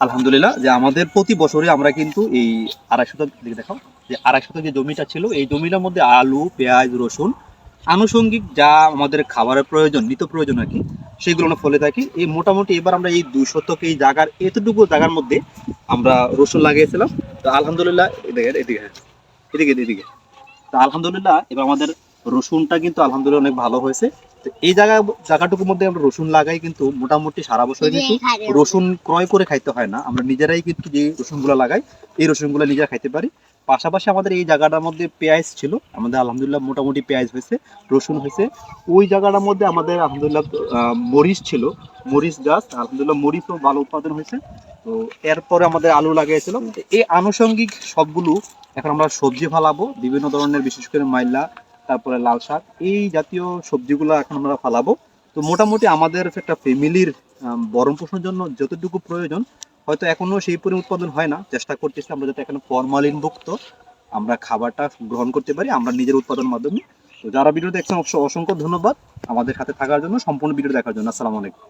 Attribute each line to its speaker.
Speaker 1: আলহামদুলিল্লাহ যে আমাদের প্রতি বছরে আমরা কিন্তু এই আড়াই শতক দিকে দেখাও যে আড়াই যে জমিটা ছিল এই জমিটার মধ্যে আলু পেঁয়াজ রসুন আনুষঙ্গিক যা আমাদের খাবারের প্রয়োজন নিত প্রয়োজন আর কি সেগুলো আমরা ফলে থাকি। এই মোটামুটি এবার আমরা এই দুই শতক এই জায়গার এতটুকু জায়গার মধ্যে আমরা রসুন লাগিয়েছিলাম। তো আলহামদুলিল্লাহ এদিকে এদিকে হ্যাঁ, এদিকে এদিকে। তো আলহামদুলিল্লাহ এবার আমাদের রসুনটা কিন্তু আলহামদুলিল্লাহ অনেক ভালো হয়েছে। তো এই জায়গা জায়গাটুকুর মধ্যে আমরা রসুন লাগাই কিন্তু মোটামুটি সারা বছর কিন্তু রসুন ক্রয় করে খাইতে হয় না। আমরা নিজেরাই কিন্তু যে রসুনগুলো লাগাই এই রসুনগুলো নিজেরা খাইতে পারি। পাশাপাশি আমাদের এই জায়গাটার মধ্যে পেঁয়াজ ছিল। আমাদের আলহামদুলিল্লাহ মোটামুটি পেঁয়াজ হয়েছে রসুন হয়েছে। ওই জায়গাটার মধ্যে আমাদের আলহামদুলিল্লাহ মরিচ ছিল। মরিচ গাছ আলহামদুলিল্লাহ মরিচও ভালো উৎপাদন হয়েছে। তো এরপরে আমাদের আলু লাগিয়েছিলাম। এই আনুষঙ্গিক সবগুলো এখন আমরা সবজি ফালাবো বিভিন্ন ধরনের বিশেষ করে মাইলা তারপরে লাল শাক, এই জাতীয় সবজিগুলো এখন আমরা ফালাবো। তো মোটামুটি আমাদের একটা ফ্যামিলির বরণ পোষণের জন্য যতটুকু প্রয়োজন, হয়তো এখনও সেই পরিমাণ উৎপাদন হয় না। চেষ্টা করতেছি আমরা যাতে এখন ফরমালিন মুক্ত আমরা খাবারটা গ্রহণ করতে পারি, আমরা নিজের উৎপাদন মাধ্যমে। তো যারা ভিডিও দেখছেন, অবশ্য অসংখ্য ধন্যবাদ আমাদের সাথে থাকার জন্য, সম্পূর্ণ ভিডিও দেখার জন্য। আসসালামু আলাইকুম।